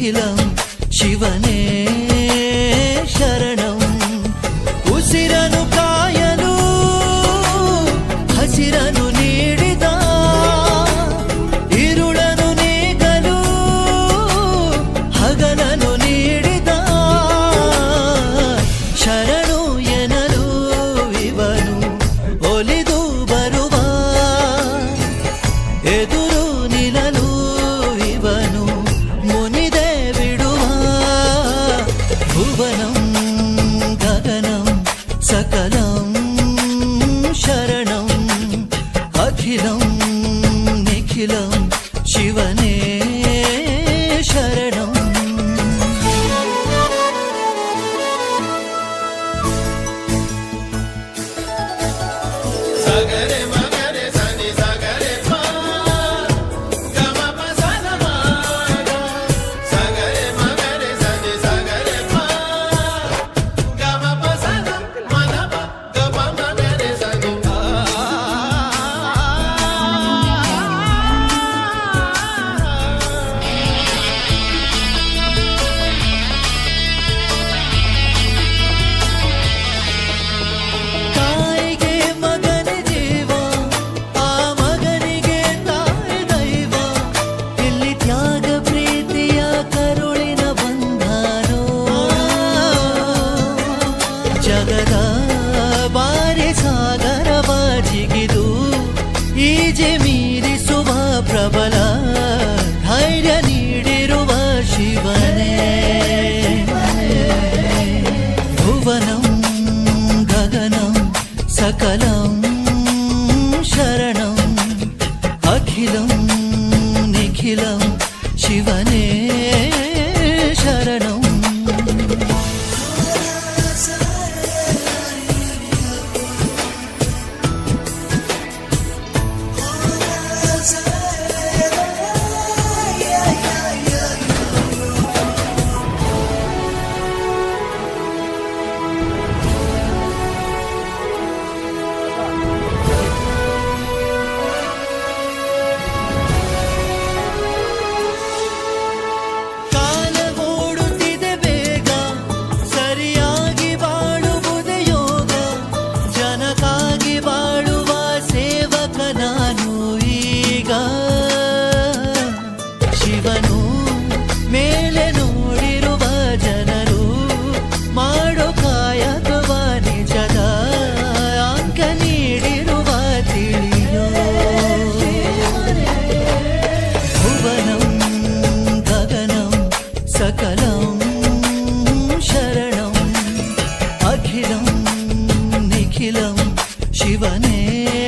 అఖిలం శివనే శరణం ఉసిరను కాయను హసిరను నీడిదా ఇరుడను నీగలు హగనను నీడిదా శరణు ఎనలు వివను ఒలిదు బరువా ఎదురు सकलं शरणं अखिलं निखिलं शिवने शरणम् सगरे ಜಗದ ಬಾರೆ ಸಾಗರವ ಜಿಗಿದು ಈಜೆ ಮೀರಿಸುವ ಪ್ರಬಲ ಧೈರ್ಯ ನೀಡಿರುವ ಶಿವನೇ. ಭುವನಂ ಗಗನಂ ಸಕಲ yeah.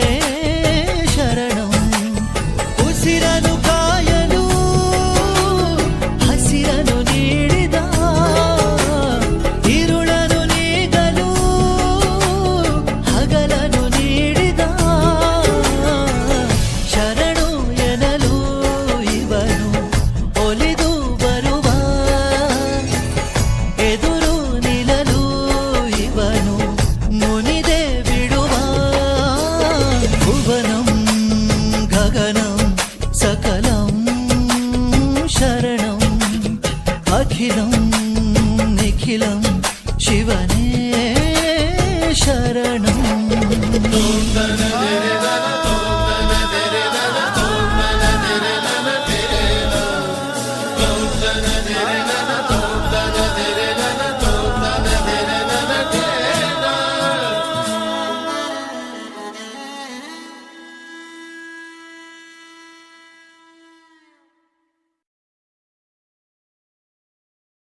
शरणं अखिलं निखिलं शिवने शरणं Yeah.